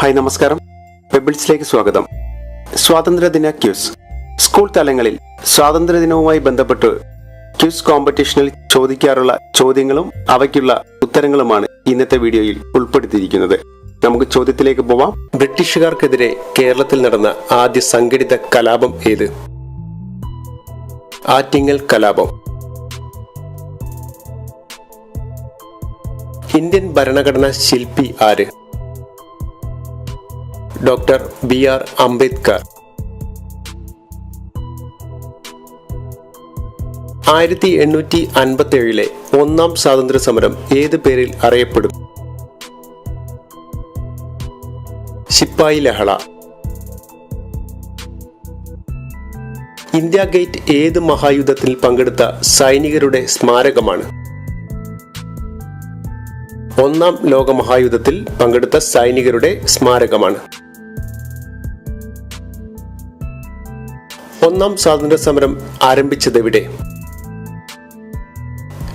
Hi നമസ്കാരം. പെബിൾസിലേക്ക് സ്വാഗതം. സ്വാതന്ത്ര്യദിന ക്യൂസ്. സ്കൂൾ തലങ്ങളിൽ സ്വാതന്ത്ര്യദിനവുമായി ബന്ധപ്പെട്ട് ക്യൂസ് കോമ്പറ്റീഷനിൽ ചോദിക്കാറുള്ള ചോദ്യങ്ങളും അവയ്ക്കുള്ള ഉത്തരങ്ങളുമാണ് ഇന്നത്തെ വീഡിയോയിൽ ഉൾപ്പെടുത്തിയിരിക്കുന്നത്. നമുക്ക് ചോദ്യത്തിലേക്ക് പോവാം. ബ്രിട്ടീഷുകാർക്കെതിരെ കേരളത്തിൽ നടന്ന ആദ്യ സംഘടിത കലാപം ഏത്? ആറ്റിങ്ങൽ കലാപം. ഇന്ത്യൻ ഭരണഘടനാ ശില്പി ആര്? Doctor B R Ambedkar. ആയിരത്തി എണ്ണൂറ്റി അൻപത്തി ഏഴിലെ ഒന്നാം സ്വാതന്ത്ര്യ സമരം ഏത് പേരിൽ അറിയപ്പെടും? ശിപ്പായി ലഹള. ഇന്ത്യ ഗേറ്റ് ഏത് മഹായുദ്ധത്തിൽ പങ്കെടുത്ത സൈനികരുടെ സ്മാരകമാണ്? ഒന്നാം ലോക മഹായുദ്ധത്തിൽ പങ്കെടുത്ത സൈനികരുടെ സ്മാരകമാണ്. ഒന്നാം സ്വാതന്ത്ര്യ സമരം ആരംഭിച്ചതെവിടെ?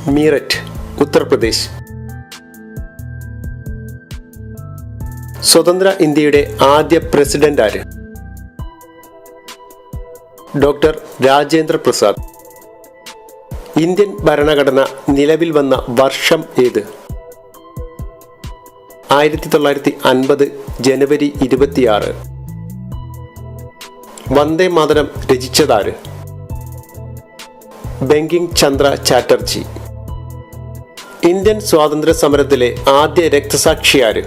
മീററ്റ് ഉത്തർപ്രദേശ്. സ്വതന്ത്ര ഇന്ത്യയുടെ ആദ്യ പ്രസിഡന്റ് ആര്? ഡോക്ടർ രാജേന്ദ്ര പ്രസാദ്. ഇന്ത്യൻ ഭരണഘടന നിലവിൽ വന്ന വർഷം ഏത്? ആയിരത്തി തൊള്ളായിരത്തി അൻപത് ജനുവരി ഇരുപത്തിയാറ്. വന്ദേ മാതരം രചിച്ചതാര്? ബങ്കിങ് ചന്ദ്ര ചാറ്റർജി. ഇന്ത്യൻ സ്വാതന്ത്ര്യ സമരത്തിലെ ആദ്യ രക്തസാക്ഷിയാര്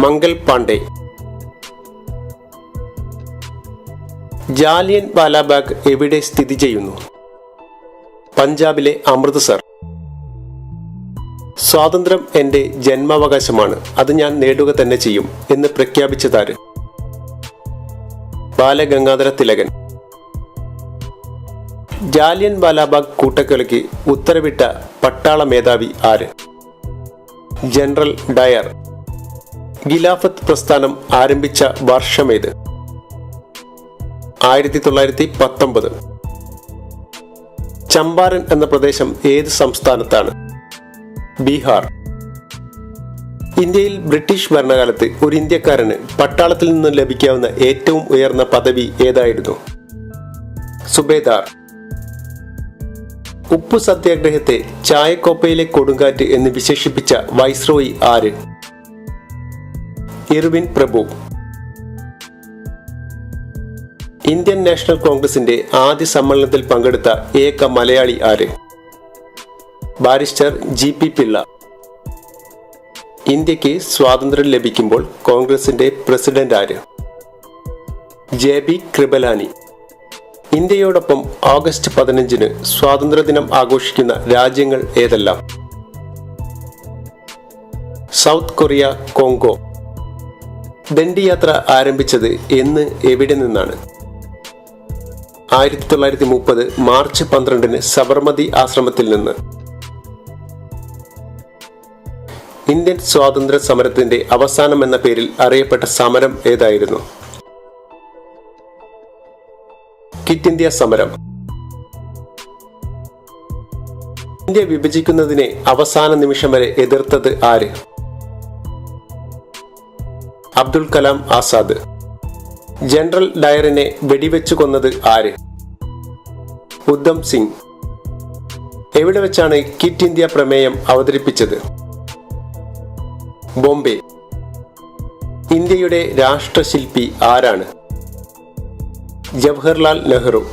മംഗൽ പാണ്ഡെ. ജാലിയൻ വാലാബാഗ് എവിടെ സ്ഥിതി ചെയ്യുന്നു? പഞ്ചാബിലെ അമൃത്സർ സ്വാതന്ത്ര്യം എന്റെ ജന്മാവകാശമാണ്. അത് ഞാൻ നേടുക തന്നെ ചെയ്യും എന്ന് പ്രഖ്യാപിച്ചതാര്? ബാലഗംഗാധര തിലകൻ. ജാലിയൻ വാലാബാഗ് കൂട്ടക്കൊലയ്ക്ക് ഉത്തരവിട്ട പട്ടാള മേധാവി ആര്? General Dyer. ഗിലാഫത്ത് പ്രസ്ഥാനം ആരംഭിച്ച വർഷമേത് ആയിരത്തി തൊള്ളായിരത്തി പത്തൊമ്പത് ചമ്പാരൻ എന്ന പ്രദേശം ഏത് സംസ്ഥാനത്താണ്? ബീഹാർ. ഇന്ത്യയിൽ ബ്രിട്ടീഷ് ഭരണകാലത്ത് ഒരു ഇന്ത്യക്കാരന് പട്ടാളത്തിൽ നിന്നും ലഭിക്കാവുന്ന ഏറ്റവും ഉയർന്ന പദവി ഏതായിരുന്നു? സുബേദാർ. ഉപ്പു സത്യാഗ്രഹത്തെ ചായക്കോപ്പയിലെ കൊടുങ്കാറ്റ് എന്ന് വിശേഷിപ്പിച്ച വൈസ്രോയി ആര്? ഇർവിൻ പ്രഭു. ഇന്ത്യൻ നാഷണൽ കോൺഗ്രസിന്റെ ആദ്യ സമ്മേളനത്തിൽ പങ്കെടുത്ത ഏക മലയാളി ആര്? Barrister G P Pillai. ഇന്ത്യയ്ക്ക് സ്വാതന്ത്ര്യം ലഭിക്കുമ്പോൾ കോൺഗ്രസിന്റെ പ്രസിഡന്റ് ആര്? J B Kripalani. ഇന്ത്യയോടൊപ്പം ഓഗസ്റ്റ് പതിനഞ്ചിന് സ്വാതന്ത്ര്യദിനം ആഘോഷിക്കുന്ന രാജ്യങ്ങൾ ഏതെല്ലാം? South Korea Congo. ദണ്ഡിയാത്ര ആരംഭിച്ചത് എന്ന് എവിടെ നിന്നാണ്? ആയിരത്തി തൊള്ളായിരത്തി മുപ്പത് മാർച്ച് പന്ത്രണ്ടിന് സബർമതി ആശ്രമത്തിൽ നിന്ന്. ഇന്ത്യൻ സ്വാതന്ത്ര്യ സമരത്തിന്റെ അവസാനം എന്ന പേരിൽ അറിയപ്പെട്ട സമരം ഏതായിരുന്നു? കിറ്റ് ഇന്ത്യ സമരം. ഇന്ത്യ വിഭജിക്കുന്നതിനെ അവസാന നിമിഷം വരെ എതിർത്തത് ആര്? അബ്ദുൽ കലാം ആസാദ്. ജനറൽ ഡയറിനെ വെടിവെച്ചു കൊന്നത് ആര്? ഉദ്ധം സിംഗ്. എവിടെ വെച്ചാണ് കിറ്റ് ഇന്ത്യ പ്രമേയം അവതരിപ്പിച്ചത്? ബോംബെ. ഇന്ത്യയുടെ രാഷ്ട്രശില്പി ആരാണ്? ജവഹർലാൽ നെഹ്റു.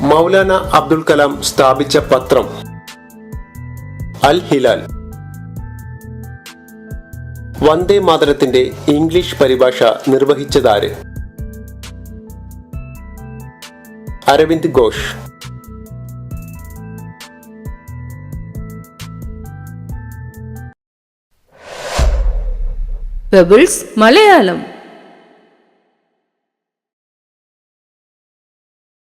മൗലാന അബ്ദുൽ കലാം സ്ഥാപിച്ച പത്രം. അൽ ഹിലാൽ. വന്ദേ മാതരത്തിന്റെ ഇംഗ്ലീഷ് പരിഭാഷ നിർവഹിച്ചതാര്? അരവിന്ദ് ഘോഷ്. പെബിൾസ് മലയാളം